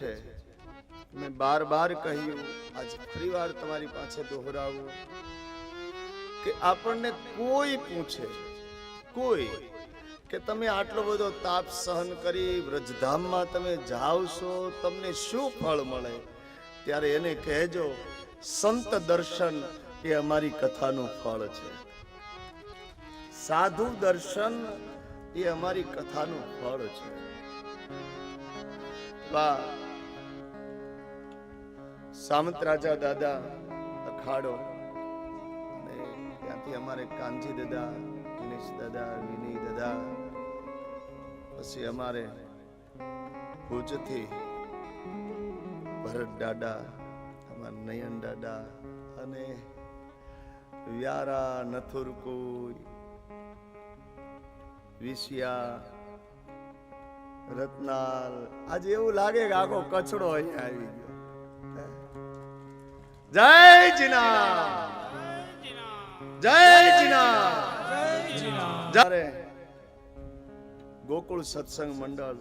છે. મેં બાર બાર કહ્યું, આજ ફરી વાર તમારી પાસે દોહરાવું. કે આપણને કોઈ પૂછે, કોઈ, કે તમે આટલો બધો તાપ સહન કરી વ્રજધામમાં તમે જાઓ છો, તમને શું ફળ મળે? ત્યારે એને કહેજો, સંત દર્શન એ અમારી કથાનું ફળ છે. સાધુ દર્શન એ અમારી કથાનું ફળ છે. વાહ સામંત રાજા દાદા અખાડો અને ત્યાંથી અમારે કાનજી દાદા દિનેશ દાદા, વિનય દાદા, પછી અમારે ભુજથી ભરત દાદા, અમારા નયન દાદા અને વ્યારા નથુરકુઈ વિશિયા, રત્નાલ. આજે એવું લાગે કે આખો કચડો અહીંયા આવી ગયો. જય જીના જય જીના જય ગોકુળ સત્સંગ મંડળ,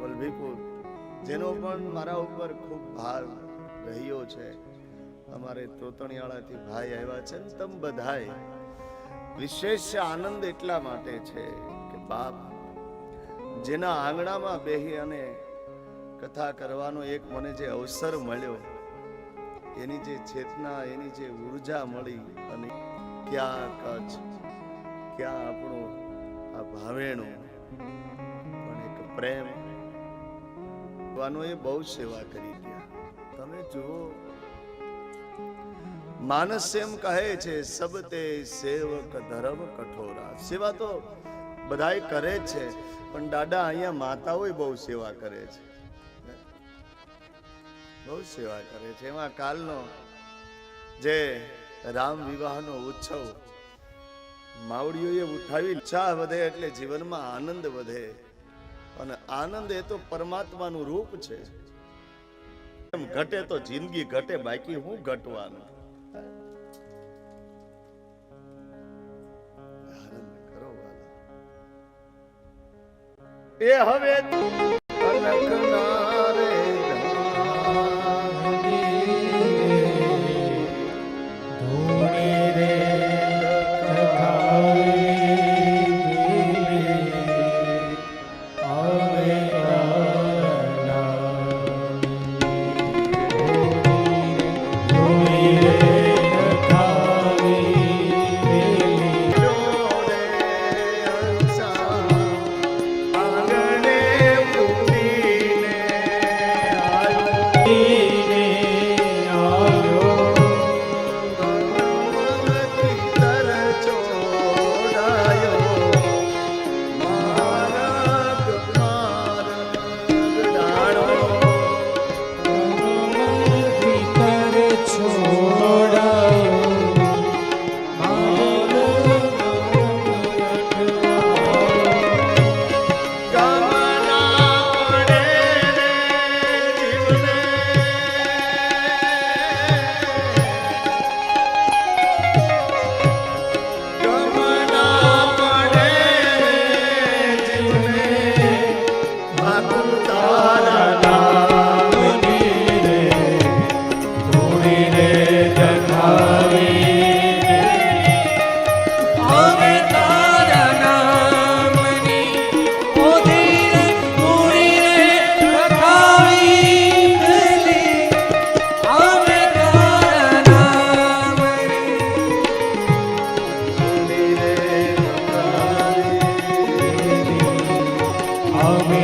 વલભીપુર, જેનો પણ મારા ઉપર ખૂબ ભાર રહ્યો છે, અમારે તોતણિયાળાથી ભાઈ આવ્યા છે તમ બધાય, વિશેષ આનંદ એટલા માટે છે કે બાપ જેના આંગણામાં બેહી અને કથા કરવાનો એક મને જે અવસર મળ્યો એની જે ચેતના, એની જે ઊર્જા મળી અને ક્યાં કચ્છ ક્યાં આપણો આ ભાવેણો, પણ એક પ્રેમ વાનો એ બહુ સેવા કરી ગયા તમે જુઓ, માનસ એમ કહે છે સબતે સેવક ધર્મ કઠોરા. સેવા તો બધાય કરે છે, પણ દાદા અહીંયા માતાઓય બહુ સેવા કરે છે. બહુ સેવા કરે છે. એમાં કાલનો જે રામ વિવાહનો ઉત્સવ માવડીઓએ ઉઠાવી ઉત્સાહ વધે એટલે જીવનમાં આનંદ વધે. અને આનંદ એ તો પરમાત્માનું રૂપ છે. એમ ઘટે તો જિંદગી ઘટે, બાકી હું ઘટવાનું. એ હવે হবে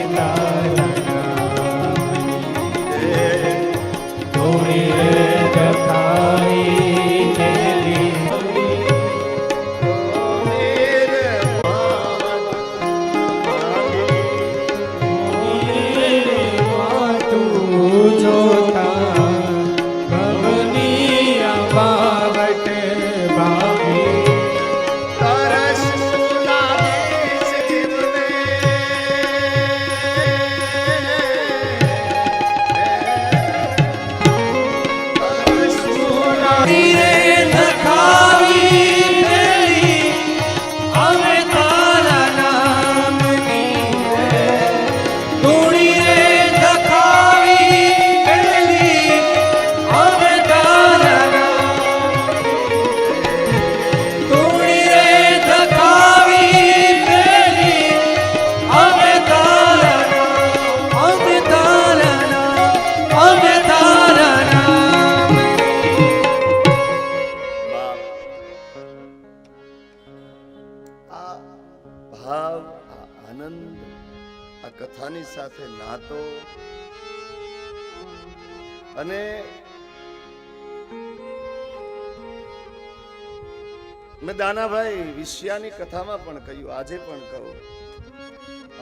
વિષ્યાની કથામાં પણ કહ્યું, આજે પણ કહું.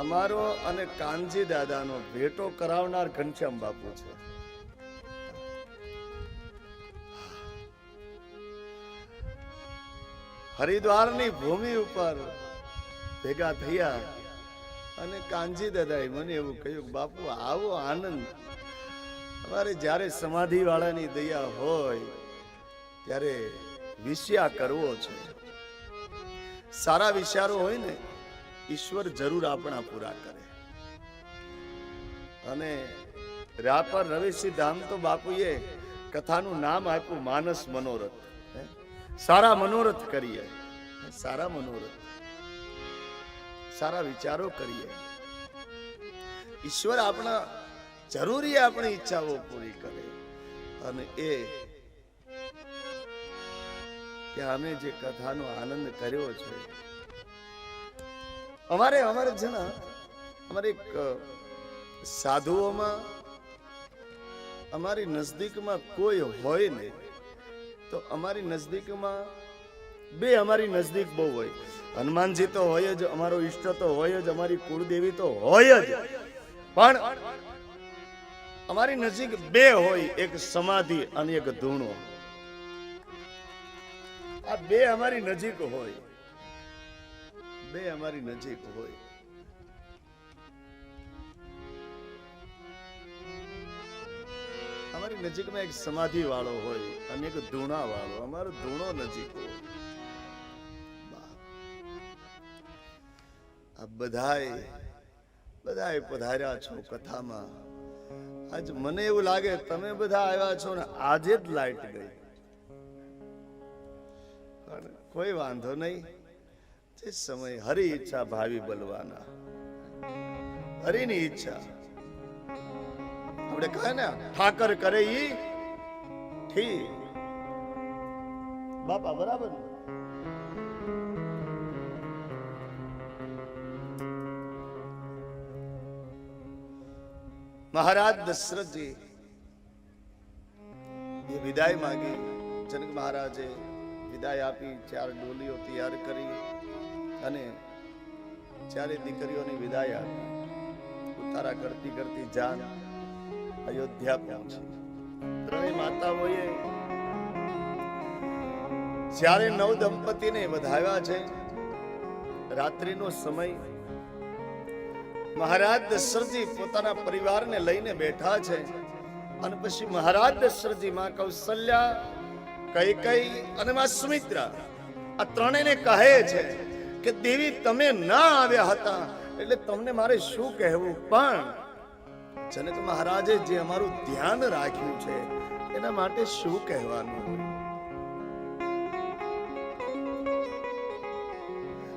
અમારો અને કાનજી દાદાનો ભેટો કરાવનાર ઘનશ્યામ બાપુ છે. હરિદ્વારની ભૂમિ ઉપર ભેગા થયા અને કાનજી દાદાએ મને એવું કહ્યું, બાપુ, આવો આનંદ. અમારે જ્યારે સમાધિ વાળાની દયા હોય, ત્યારે વિષ્યા કરવો છે. સારા વિચારો હોય ને, ઈશ્વર જરૂર આપણા પૂરા કરે. અને રાપર રવેશી ધામ તો બાપુએ કથાનું નામ આપ્યું, માનસ મનોરથ. સારા મનોરથ કરીએ. સારા મનોરથ. સારા વિચારો કરીએ. ઈશ્વર આપણા જરૂરી આપણી ઈચ્છાઓ પૂરી કરે. અને એ કે અમે જે કથાનો આનંદ કર્યો છે. અમારે અમારે ને, અમારે એક સાધુઓમાં, અમારી નજદીકમાં કોઈ હોય નહીં. તો અમારી નજદીકમાં બે અમારી નજદીક બહુ હોય. હનુમાનજી તો હોય જ, અમારો ઈષ્ટ તો હોય જ, અમારી કુળદેવી તો હોય જ. પણ અમારી નજીક બે હોય, એક સમાધિ અને એક ધૂણો. આ બે અમારી નજીક હોય. બે અમારી નજીક હોય. અમારી નજીકમાં એક સમાધિ વાળો હોય અને એક ધૂણા વાળો અમારો ધૂણો નજીક હોય. આ બધાય બધાય પધાર્યા છો કથામાં. આજ મને એવું લાગે તમે બધા આવ્યા છો ને આજે જ લાઈટ ગઈ. કોઈ વાંધો નહીં. જે સમય હરી ઈચ્છા ભાવિ બલવાના. હરીની ઈચ્છા. આપણે કહે ને, ઠાકર કરે ઈ, ઠીક. બાપા, બરાબર મહારાજ દશરથજી, એ વિદાય માંગી. જનક મહારાજે વિદાય આપી, ચાર ડોલીઓ તૈયાર કરી અને ચારે દીકરીઓની વિદાય આપી. ઉતારા કરતી કરતી જાન અયોધ્યા પહોંચી. ત્રણેય માતાઓએ જ્યારે નવ દંપતીને વધાવ્યા છે, રાત્રિનો સમય, મહારાજ દશરથજી પોતાના પરિવારને લઈને બેઠા છે અને પછી મહારાજ દશરથજી માં કૌશલ્યા કઈ કઈ અને માં સુમિત્રા, આ ત્રણેયને કહે છે કે, દેવી, તમે ના આવ્યા હતા, એટલે તમને મારે શું કહેવું? પણ જનક મહારાજે જે અમારું ધ્યાન રાખ્યું છે, એના માટે શું કહેવાનું?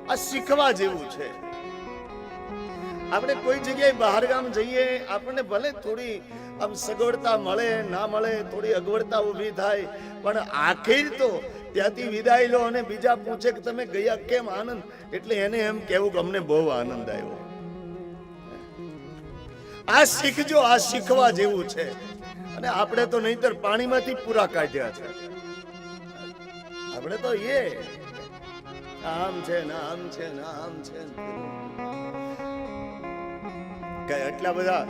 આ શીખવા જેવું છે. આપણે કોઈ જગ્યાએ બહાર ગામ જઈએ, આપણને ભલે થોડી આમ સગવડતા મળે, ના મળે, થોડી અગવડતા ઊભી થાય, પણ આખીર તો ત્યાંથી વિદાય લો અને બીજા પૂછે કે તમે ગયા કેમ આનંદ? એટલે એને એમ કહેવું કે અમને બહુ આનંદ આવ્યો. આ શીખજો, આ શીખવા જેવું છે. અને આપણે તો નહીતર પાણીમાંથી પૂરા કાઢ્યા છે. આપણે તો એ. આમ છે ને આમ છે ને આમ છે. કે એટલા બધા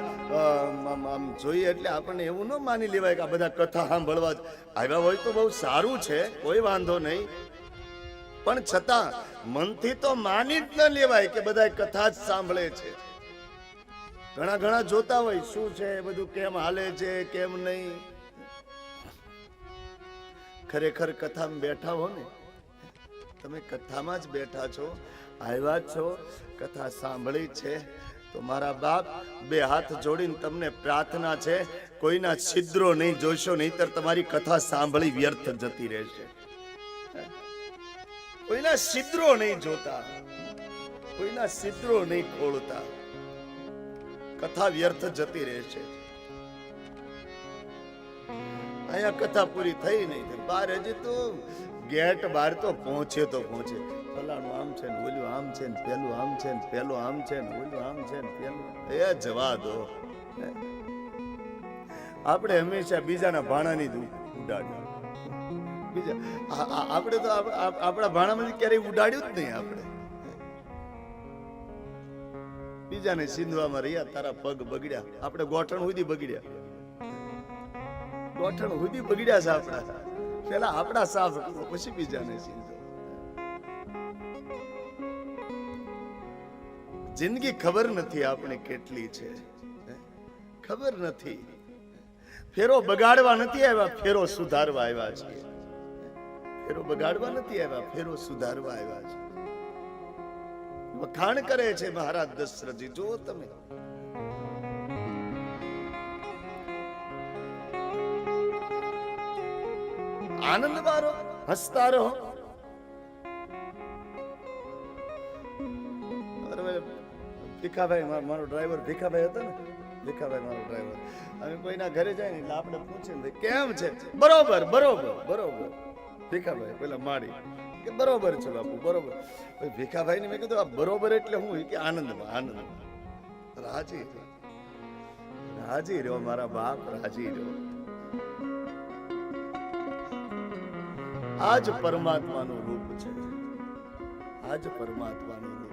આમ જોઈએ એટલે આપણને એવું ન માની લેવાય કે આ બધા કથા સાંભળવા આવ્યા હોય તો બહુ સારું છે, કોઈ વાંધો નહીં. પણ છતાં મનથી તો માની જ ન લેવાય કે બધા કથા જ સાંભળે છે. ઘણા ઘણા જોતા હોય, શું છે બધું કેમ હાલે છે, કેમ નહીં. ખરેખર કથામાં બેઠા હો ને, તમે કથામાં જ બેઠા છો, આવ્યા છો, કથા સાંભળી છે. તો મારા બાપ બે હાથ જોડીને તમને પ્રાર્થના છે, કોઈના છિદ્રો નહીં જોશો, નહીતર તમારી કથા સાંભળી વ્યર્થ જતી રહેશે. કોઈના છિદ્રો નહીં જોતા, કોઈના છિદ્રો નહીં ખોલતા કથા વ્યર્થ જતી રહેશે. અહીંયા કથા પૂરી થઈ નહીં બહાર હજી તો ગેટ બહાર તો પહોંચે તો પહોંચે ફલાણું આમ છે ને ઓલું આમ છે ને પેલું આમ છે ને પેલું આમ છે ને ઓલું આમ છે ને પેલું એ જવા દો. આપણે હંમેશા બીજાના ભાણાની જ ઉડાડ્યું આપણે તો આપ- આપ- આપણા ભાણામાં ક્યારેય ઉડાડ્યું જ નહીં આપણે. બીજાને સિંધવામાં રહ્યા, તારા પગ બગડ્યા. આપણે ગોઠણ સુધી બગડ્યા. ગોઠણ સુધી બગડ્યા છે આપણા. પેલા આપણા સાફ પછી બીજાને સિંધો જિંદગી ખબર નથી આપણે કેટલી છે. ખબર નથી. ફેરો બગાડવા નથી આવ્યા, ફેરો સુધારવા આવ્યા છે. ફેરો બગાડવા નથી આવ્યા, ફેરો સુધારવા આવ્યા છે. વખાણ કરે છે મહારાજ દશરથજી, જુઓ તમે. આનંદ મારો, હસતા રહો. ભીખાભાઈ મારો ડ્રાઈવર ભીખાભાઈ હતા ને? ભીખાભાઈ મારો ડ્રાઈવર અમે કોઈના ઘરે જાય ને એટલે આપણે પૂછીએ ને કેમ છે? બરોબર બરોબર બરોબર. ભીખાભાઈ, પેલા માડી કે બરોબર છે બાપુ, બરોબર. ભીખાભાઈ ને મેં કીધું, આ બરોબર એટલે હું? કે આનંદમાં આનંદમાં. રાજી. રાજી રહ્યો મારા બાપ, રાજી રહ્યો. આ જ પરમાત્માનું રૂપ છે. આ જ પરમાત્માનું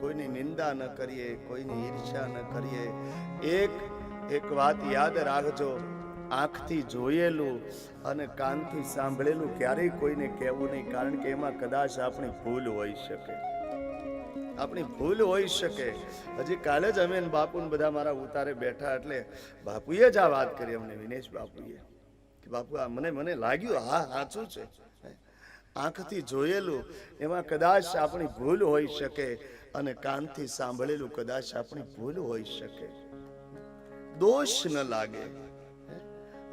કોઈની નિંદા ન કરીએ, કોઈની ઈર્ષ્યા ન કરીએ. એક એક વાત યાદ રાખજો, આંખથી જોયેલું અને કાનથી સાંભળેલું ક્યારેય કોઈને કહેવું નહીં, કારણ કે એમાં કદાચ આપણી ભૂલ હોઈ શકે. આપણી ભૂલ હોઈ શકે. હજી કાલે જ અમે બાપુને બધા મારા ઉતારે બેઠા એટલે બાપુએ જ આ વાત કરી, અમને વિનેશ બાપુએ. કે બાપુ, આ મને મને લાગ્યું, હા, સાચું છે. આંખથી જોયેલું, એમાં કદાચ આપણી ભૂલ હોઈ શકે. અને કાનથી સાંભળેલું કદાચ આપણી ભૂલ હોઈ શકે. દોષ ન લાગે.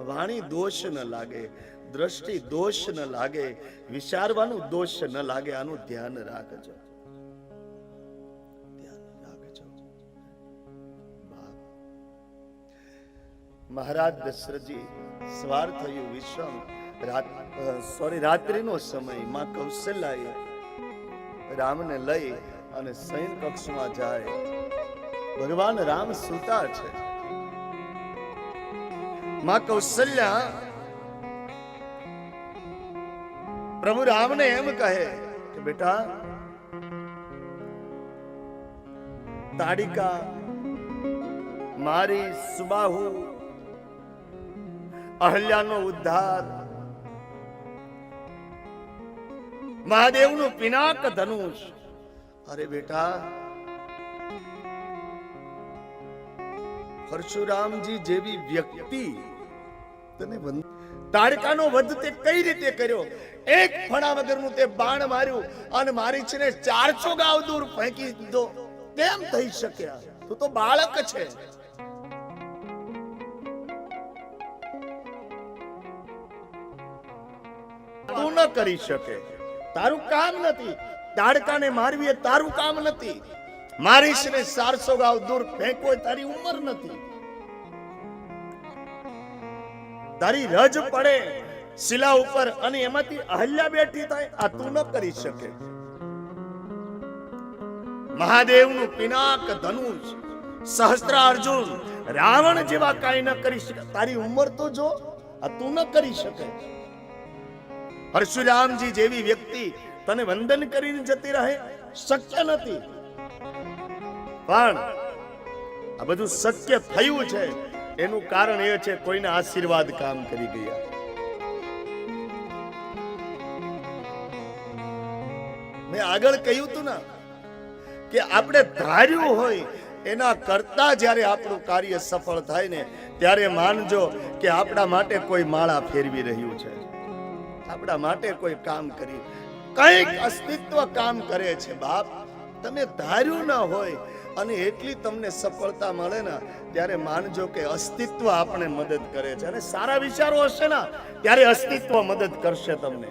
વાણી દોષ ન લાગે. દ્રષ્ટિ દોષ ન લાગે. વિચારવાનું દોષ ન લાગે. આનું ધ્યાન રાખજો. મહારાજ દશરથજી સવાર થયું વિશ્વમ. સોરી રાત્રિનો સમય. માં કૌશલ્યાએ રામને લઈ અને શયન કક્ષમાં જાય. ભગવાન રામ સુતા છે. માં કૌશલ્યા, પ્રભુ રામને એમ કહે કે, બેટા, તાડિકા, મારી સુબાહુ, અહલ્યાનો ઉદ્ધાર, મહાદેવનું પિનાક ધનુષ અરે બેટા, પરશુરામજી જેવી વ્યક્તિ તને તાડકાનો વધ તે કઈ રીતે કર્યો? એક ફણા વગરનું તે બાણ માર્યું અને મારી છે ને ચારસો ગાવ દૂર ફેંકી દીધો. કેમ થઈ શક્યા તું તો બાળક છે. તું ન કરી શકે. તારું કામ નથી. તાડકાને મારવી એ તારું કામ નથી. મારીશ ને સારસો ગાવ દૂર ફેંકો તારી ઉંમર નથી. તારી રજ પડે, શિલા ઉપર અને એમાંથી અહલ્યા બેઠી થાય, આ તું ન કરી શકે. મહાદેવનું પિનાક ધનુષ સહસ્ત્ર અર્જુન રાવણ જેવા કાંઈ ન કરી શકે. તારી ઉંમર તો જો, આ તું ન કરી શકે. પરશુરામજી જેવી વ્યક્તિ તને વંદન કરીને જતી રહે, શક્ય નથી. પણ આ બધું શક્ય થયું છે, એનું કારણ એ છે કોઈના આશીર્વાદ કામ કરી ગયા. મેં આગળ કહ્યું તું ને કે આપણે ધાર્યું હોય, એના કરતા જ્યારે આપણું કાર્ય સફળ થાય ને, ત્યારે માનજો કે આપણા માટે કોઈ માળા ફેરવી રહ્યું છે. આપણા માટે કોઈ કામ કરી કંઈક અસ્તિત્વ કામ કરે છે, બાપ. તમે ધાર્યું ન હોય અને એટલી તમને સફળતા મળે ને, ત્યારે માનજો કે અસ્તિત્વ આપણે મદદ કરે છે. અને સારા વિચારો હશે ને, ત્યારે અસ્તિત્વ મદદ કરશે તમને.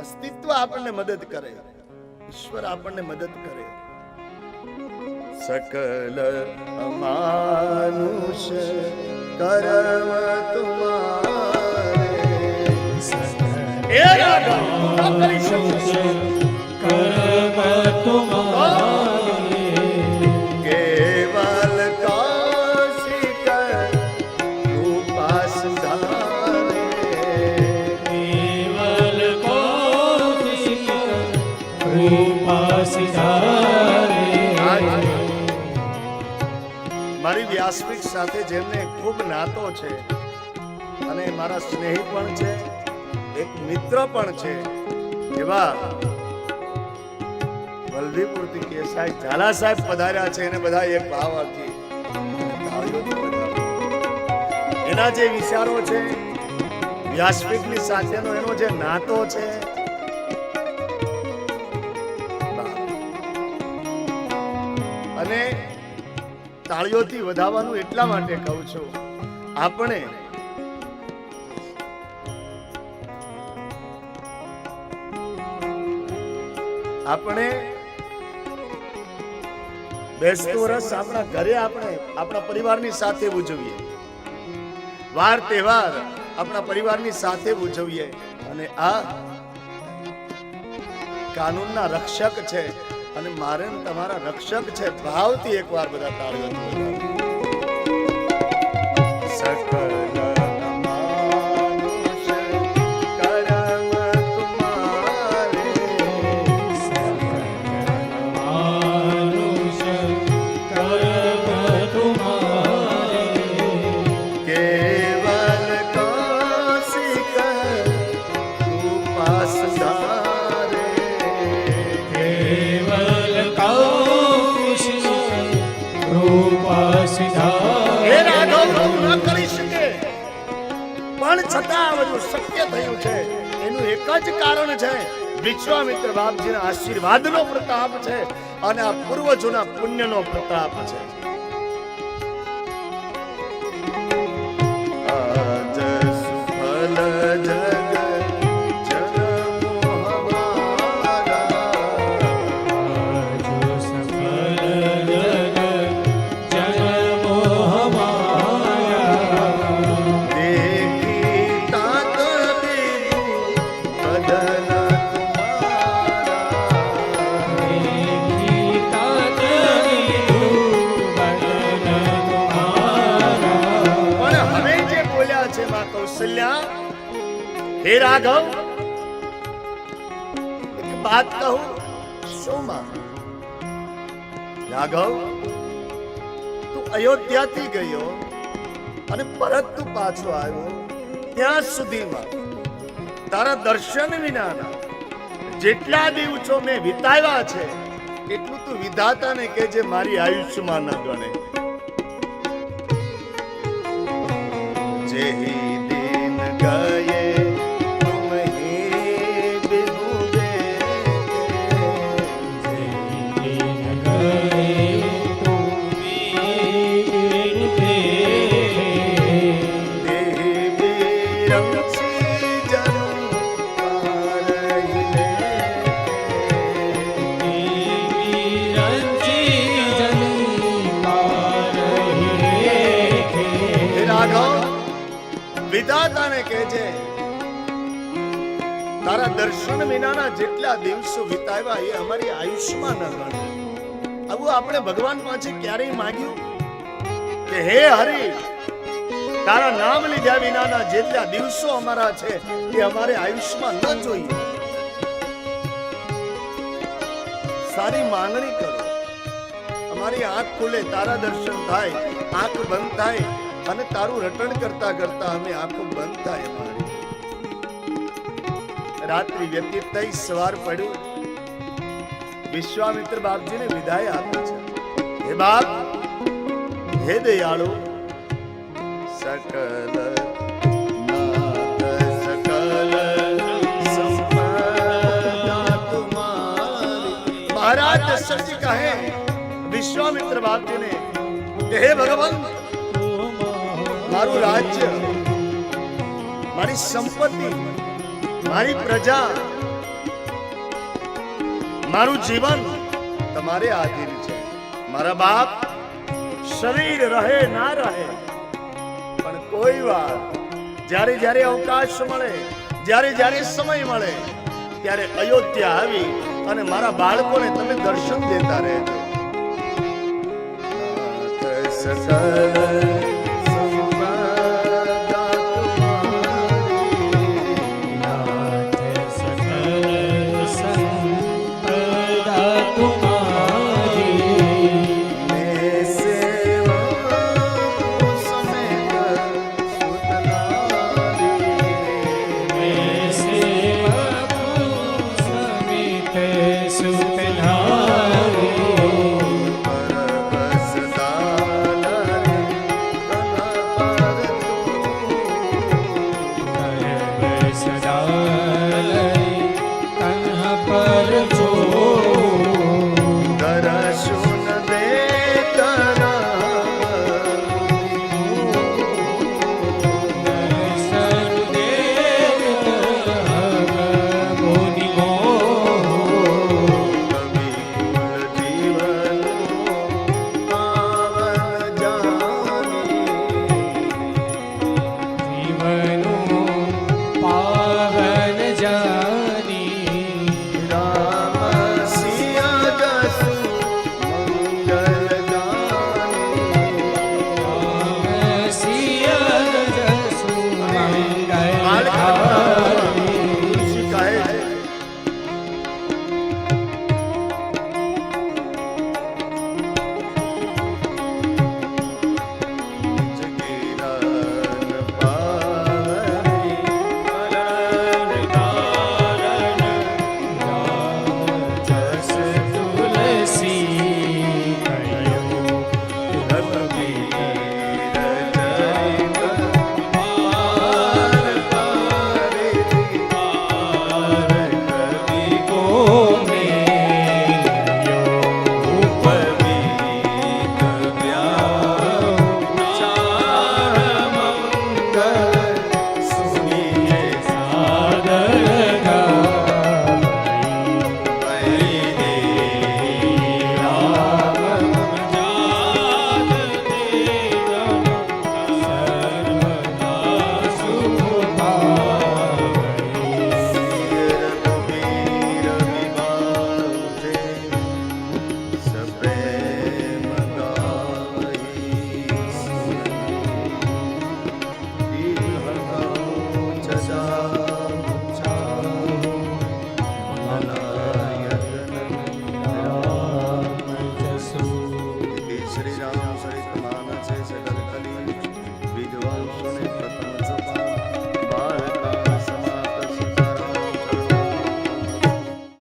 અસ્તિત્વ આપણને મદદ કરે. ઈશ્વર આપણને મદદ કરે. સકલ માનુષ કર્મ તુમારે એ રામ કર્મ તુમારે મારી વ્યાસપીઠ સાથે જેમને ખૂબ નાતો છે અને મારા સ્નેહી પણ છે એક મિત્ર પણ છે. એવા વલભીપુરથી કેસાઈ ઝાલા સાહેબ પધાર્યા છે એને બધા એક ભાવ આપી એના જે વિચારો છે, વ્યાસપીઠની સાથેનો એનો જે નાતો છે, અને તાળીઓથી વધાવવાનું એટલા માટે કહું છું, આપણે આપણે બેસતો વર્ષ આપણા ઘરે આપણે આપણા પરિવારની સાથે ઉજવીએ. વાર તહેવાર આપણા પરિવારની સાથે ઉજવીએ. અને આ કાનૂનના રક્ષક છે. અને મારે તમારા રક્ષક છે. ભાવથી એકવાર બધા તાળીઓથી શક્ય થયું છે. એનું એક જ કારણ છે, વિશ્વામિત્ર બાપજીના આશીર્વાદનો પ્રતાપ છે અને આ પૂર્વજોના પુણ્યનો પ્રતાપ છે. હે એક વાત કહું? શું રાઘવ, તું અયોધ્યાથી ગયો અને પરત તું પાછો આવ્યો ત્યાં સુધીમાં. તારા દર્શન વિનાના જેટલા દિવસો મેં વિતાવ્યા છે, એટલું તું વિધાતાને કે જે મારી આયુષ્યમાં ન ગણે. જેહી આપણે ભગવાન પાસે ક્યારેય માંગ્યું કે હે હરિ, તારા નામ લીધા વિનાના જેટલા દિવસો અમારા છે એ અમારે આયુષ્યમાં ન જોઈએ. સારી માંગણી કરો. અમારી આંખ ખુલે, તારા દર્શન થાય, આંખ બંધ થાય અને તારું રટણ કરતા કરતા અમે આંખો બંધ થાય અમારી. રાત્રિ વ્યતીત થઈ, સવાર પડ્યું. વિશ્વામિત્ર બાપજીને વિદાય આપી છે. હે બાપ હે દયાળુ. સકલ બાપજીને કે હે ભગવાન મારું રાજ્ય મારી સંપત્તિ મારી પ્રજા મારું જીવન તમારે આધીન છે. મારા બાપ શરીર રહે, ના રહે, પણ કોઈ વાર જ્યારે જ્યારે અવકાશ મળે, જ્યારે જ્યારે સમય મળે, ત્યારે અયોધ્યા આવી અને મારા બાળકોને તમે દર્શન દેતા રહેજો.